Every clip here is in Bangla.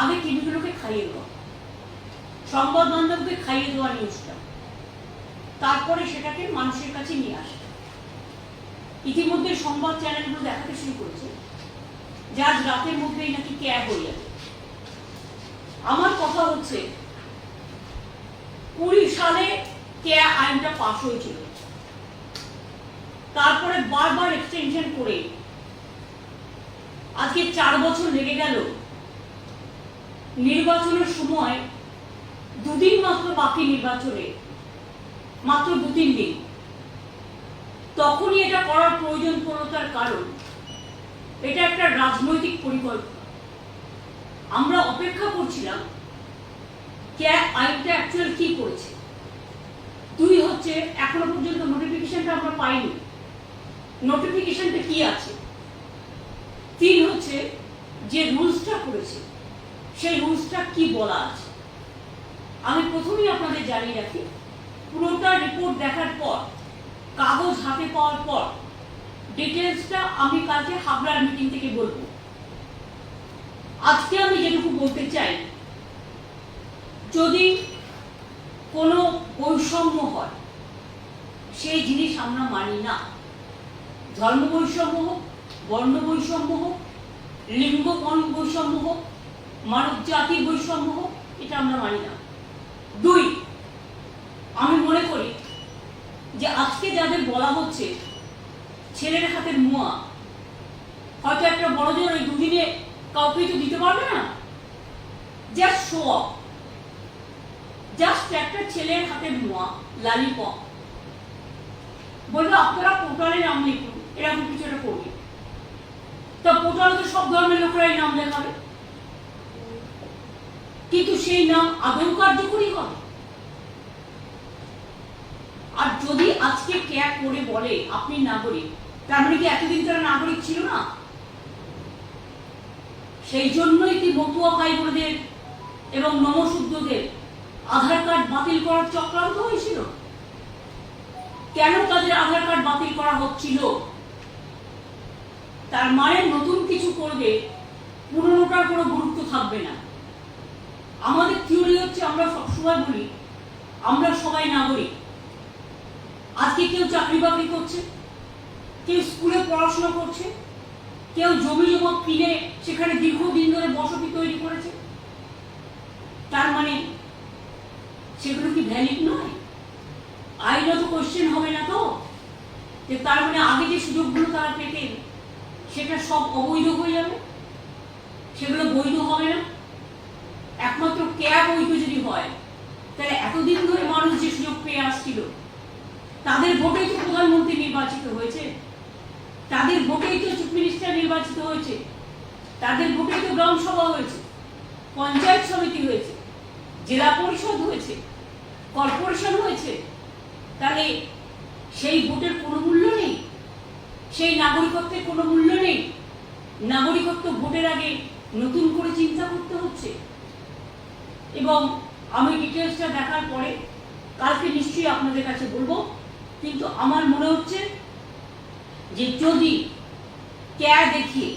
আগে টিভিগুলোকে খাইয়ে দেওয়া সংবাদ মাধ্যমকে খাইয়ে দেওয়া নিউজটা তারপরে সেটাকে মানুষের কাছে নিয়ে আসা। ইতিমধ্যে সংবাদ চ্যানেলগুলো দেখাতে শুরু করেছে, যে আজ রাতের মধ্যেই নাকি ক্যাব হয়ে যাবে। আমার কথা হচ্ছে, কুড়ি সালে ক্যা আইনটা পাশ হয়েছিল। তারপরে বারবার এক্সটেনশন করে আজকে চার বছর লেগে গেল নির্বাচনের সময় দুদিন মাত্র বাকি নির্বাচনে, মাত্র দু তিন দিন। তখনই এটা করার প্রয়োজন পড়ল কারণ, এটা একটা রাজনৈতিক পরিকল্পনা। আমরা অপেক্ষা করছিলাম ক্যাব আইনটা অ্যাকচুয়াল কি করেছে। দুই হচ্ছে, এখনও পর্যন্ত নোটিফিকেশনটা আমরা পাইনি। নোটিফিকেশনটা কি আছে? তিন হচ্ছে, যে রুলসটা করেছে সেই রুলসটা কি বলা আছে? আমি প্রথমেই আপনাদের জানিয়ে রাখি, পুরোটা রিপোর্ট দেখার পর, কাগজ হাতে পাওয়ার পর ডিটেলসটা আমি কালকে হাবড়ার মিটিং থেকে বলব। আজকে আমি যেটুকু বলতে চাই, যদি কোনো বৈষম্য হয়, সেই জিনিস আমরা মানি না। ধর্ম বৈষম্য হোক বর্ণ বৈষম্য হোক লিঙ্গ বৈষম্য হোক মানব জাতির বৈষম্য হোক, এটা আমরা মানি না। দুই, আমি মনে করি যে আজকে যাদের বলা হচ্ছে, ছেলের হাতের মুয়া, হয়তো একটা বড় জোর ওই দুদিনে কাউকে তো দিতে পারবে না। জাস্ট শো জাস্ট একটা ছেলের হাতের মুয়া লালিপপ বলবে, আপনারা পোর্টালে নাম লিখুন, এরকম কিছু একটা করবে তা পোর্টালে তো সব ধর্মের লোকেরাই নাম লেখাবে। কিন্তু সেই নাম আদৌ কার্যকরী হবে আর যদি আজকে ক্যাব করে বলে আপনি নাগরিক, তার মানে কি এতদিন তারা নাগরিক ছিল না? সেই জন্যই কি মতুয়া ভাই বোনদের এবং নমশুদ্ধদের আধার কার্ড বাতিল করার চক্রান্ত হয়েছিল? কেন তাদের আধার কার্ড বাতিল করা হচ্ছিল? তার মানে নতুন কিছু করবে পুরনোটার কোনো গুরুত্ব থাকবে না। আমাদের থিওরি হচ্ছে আমরা সবসময় বলি, আমরা সবাই নাগরিক। আজকে কেউ চাকরি বাকরি করছে, কেউ স্কুলে পড়াশোনা করছে, কেউ জমি জমা কিনে সেখানে দীর্ঘদিন ধরে বসতি তৈরি করেছে। তার মানে সেগুলো কি ভ্যালিড নয়? আইনত কোশ্চেন হবে না তো? যে তার মানে আগে যে সুযোগগুলো তারা পেতেন, সেটা সব অবৈধ হয়ে যাবে? সেগুলো বৈধ হবে না? ক্যাব বৈধ যদি হয়, তাহলে এতদিন ধরে মানুষ যে সুযোগ পেয়ে আসছিল, তাদের ভোটেই তো প্রধানমন্ত্রী নির্বাচিত হয়েছে, তাদের ভোটেই তো চিফ মিনিস্টার নির্বাচিত হয়েছে, তাদের ভোটেই তো গ্রাম সভা হয়েছে, পঞ্চায়েত সমিতি হয়েছে, জেলা পরিষদ হয়েছে, কর্পোরেশন হয়েছে, তাহলে সেই ভোটের কোনো মূল্য নেই, সেই নাগরিকত্বের কোনো মূল্য নেই, নাগরিকত্ব ভোটের আগে নতুন করে চিন্তা করতে হচ্ছে এবং আমি ডিটেলসটা দেখার পরে কালকে নিশ্চয়ই আপনাদের কাছে বলব, কিন্তু আমার মনে হচ্ছে যে যদি ক্যা দেখিয়ে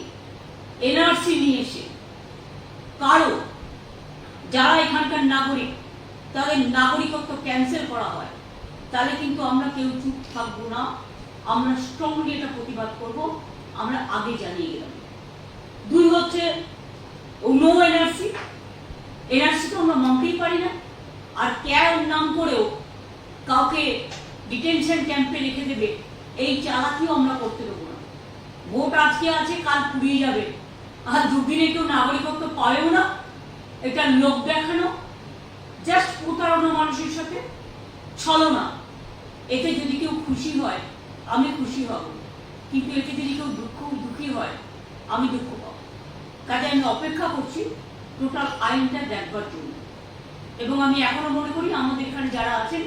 এনআরসি নিয়ে এসে কারও, যারা এখানকার নাগরিক, তাদের নাগরিকত্ব ক্যান্সেল করা হয়, তাহলে কিন্তু আমরা কেউ চুপ থাকব না। আমরা স্ট্রংলি এটা প্রতিবাদ করব। আমরা আগে জানিয়ে গেলাম। দুই হচ্ছে নো এনআরসি এনআরসি তো আমরা মানতেই পারি না। আর ক্যার নাম করেও কাউকে ডিটেনশন ক্যাম্পে রেখে দেবে, এই চালাকিও আমরা করতে দেবো না। ভোট আজকে আছে, কাল পুড়িয়ে যাবে। আর দুদিনে কেউ নাগরিকত্ব পাবেও না। এটা লোক দেখানো জাস্ট প্রতারণা মানুষের সাথে ছলনা। এতে যদি কেউ খুশি হয়, আমি খুশি হব। কিন্তু এতে যদি কেউ দুঃখ, দুঃখী হয়, আমি দুঃখ পাব। কাজে আমি অপেক্ষা করছি টোটাল আইনটা দেখবার জন্য। এবং আমি এখনও মনে করি আমাদের এখানে যারা আছেন,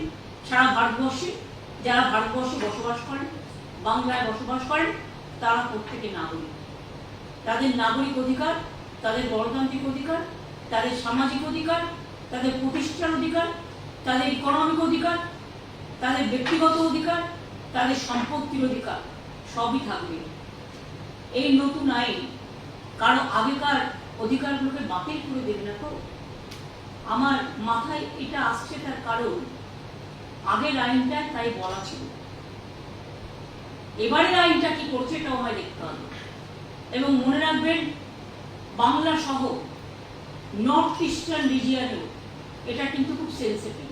সারা ভারতবর্ষে, যারা ভারতবর্ষে বসবাস করেন, বাংলায় বসবাস করেন, তারা প্রত্যেকে নাগরিক। তাদের নাগরিক অধিকার, তাদের গণতান্ত্রিক অধিকার, তাদের সামাজিক অধিকার, তাদের প্রতিষ্ঠান অধিকার, তাদের ইকোনমিক অধিকার, তাদের ব্যক্তিগত অধিকার, তাদের সম্পত্তির অধিকার, সবই থাকবে। এই নতুন আইন কারও আগেকার অধিকারগুলোকে বাতিল করে দেবে না তো? আমার মাথায় এটা আসছে তার কারণ আগের আইনটা তাই বলা ছিল। এবারের আইনটা কি করছে এটাও আমায় দেখতে হবে। এবং মনে রাখবেন, বাংলা সহ নর্থ ইস্টার্ন রিজিয়ানেও এটা কিন্তু খুব সেন্সিটিভ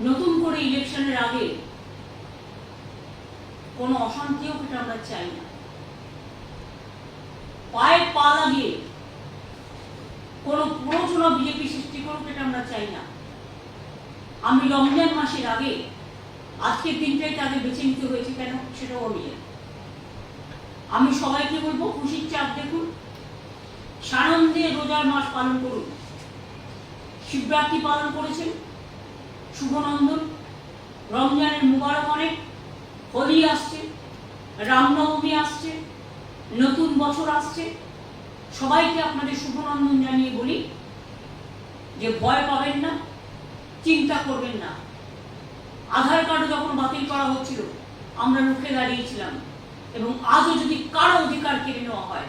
নতুন করে ইলেকশনের আগে কোনো অশান্তিও এটা আমরা চাই না। পায়ে পা লাগিয়ে কোনো প্ররোচনা বিজেপি সৃষ্টি করুক এটা আমরা চাই না। আমি রমজান মাসের আগে আজকের দিনটাই তাদের বেছে নিতে হয়েছে কেন সেটাও আমি আমি সবাইকে বলব, খুশির চাপ দেখুন, সানন্দে রোজার মাস পালন করুন। শিবরাত্রি পালন করেছেন, শুভনন্দন, রমজানের মুবারক অনেক, হোলি আসছে, রামনবমী আসছে নতুন বছর আসছে। সবাইকে আপনাদের শুভনন্দন জানিয়ে বলি যে ভয় পাবেন না, চিন্তা করবেন না। আধার কার্ড যখন বাতিল করা হচ্ছিল, আমরা রুখে দাঁড়িয়েছিলাম এবং আজও যদি কারও অধিকার কেড়ে নেওয়া হয়,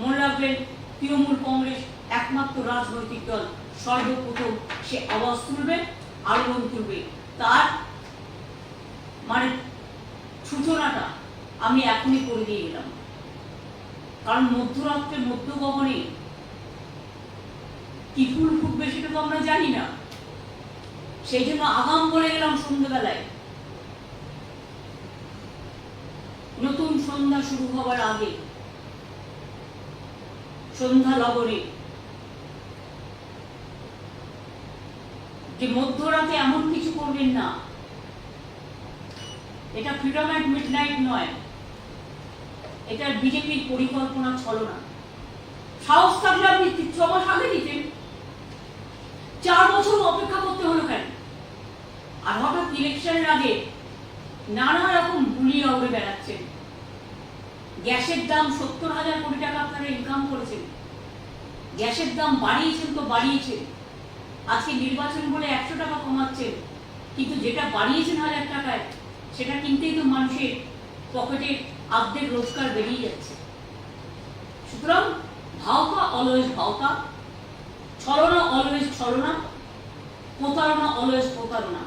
মনে রাখবেন তৃণমূল কংগ্রেস একমাত্র রাজনৈতিক দল, সর্বপ্রথম সে আওয়াজ তুলবে, আলোড়ন তুলবে। তার মানে সূচনাটা আমি এখনই করে দিয়ে গেলাম কারণ মধ্যরাত্রে মধ্যগগনে কি ফুল ফুটবে সেটা তো আমরা জানি না। সেই জন্য আগাম বলে গেলাম সন্ধ্যেবেলায়। নতুন সন্ধ্যা শুরু হওয়ার আগে সন্ধ্যা লগনে যে মধ্যরাতে এমন কিছু করবেন না। এটা অ্যাট মিডনাইট নয়। এটা বিজেপির পরিকল্পনা ছলনা। সাহস থাকলে আপনি ছ মাস আগে দিতেন। চার বছর অপেক্ষা করতে হলো কেন? আর হঠাৎ ইলেকশনের আগে নানা রকম বুলিয়ে উড়ে বেড়াচ্ছেন গ্যাসের দাম সত্তর হাজার কোটি টাকা আপনারা ইনকাম করেছেন। গ্যাসের দাম বাড়িয়েছেন তো বাড়িয়েছেন আজকে নির্বাচন বলে একশো টাকা কমাচ্ছেন। কিন্তু যেটা বাড়িয়েছেন হাজার টাকায়, সেটা কিনতেই তো মানুষের পকেটে আর্ধেক রোজগার বেরিয়ে যাচ্ছে। সুতরাং ভাওতা অলওয়েজ ভাওতা ছলনা অলওয়েজ ছলনা, প্রতারণা অলওয়েজ প্রতারণা।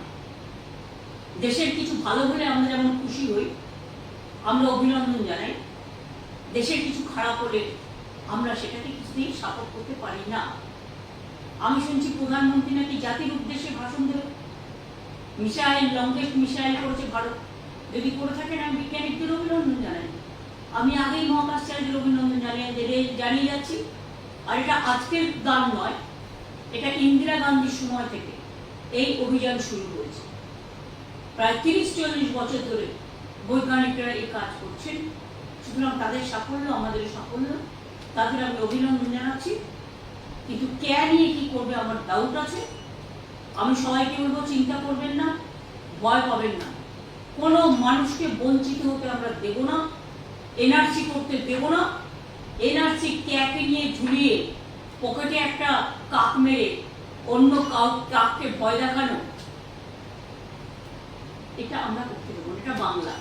দেশের কিছু ভালো হলে আমরা যেমন খুশি হই, আমরা অভিনন্দন জানাই। দেশের কিছু খারাপ হলে আমরা সেটাকে কিছুতেই সাপোর্ট করতে পারি না। আমি শুনছি প্রধানমন্ত্রী নাকি জাতির উদ্দেশ্যে ভাষণ দেবে। মিসাইল লংগেস্ট মিসাইল করেছে ভারত। যদি করে থাকেন, আমি বিজ্ঞানীদের অভিনন্দন জানাই আমি আগেই মহাকাশচারীদের অভিনন্দন জানিয়ে জেনে- জানিয়ে যাচ্ছি। আর এটা আজকের দান নয়, এটা ইন্দিরা গান্ধীর সময় থেকে এই অভিযান শুরু হয়েছে। প্রায় তিরিশ চল্লিশ বছর ধরে বৈজ্ঞানিকরা এই কাজ করছেন। সুতরাং তাদের সাফল্য, আমাদের সাফল্য, তাদের আমি অভিনন্দন জানাচ্ছি। কিন্তু কে নিয়ে কি করবে আমার ডাউট আছে। আমি সবাইকে বলব, চিন্তা করবেন না, ভয় পাবেন না। কোনো মানুষকে বঞ্চিত হতে আমরা দেব না এনআরসি করতে দেব না। এনআরসি ক্যাপে নিয়ে ঝুলিয়ে পকেটে একটা কাক মেরে অন্য কাপকে ভয় দেখানো, এটা আমরা করতে দেবো এটা বাংলা।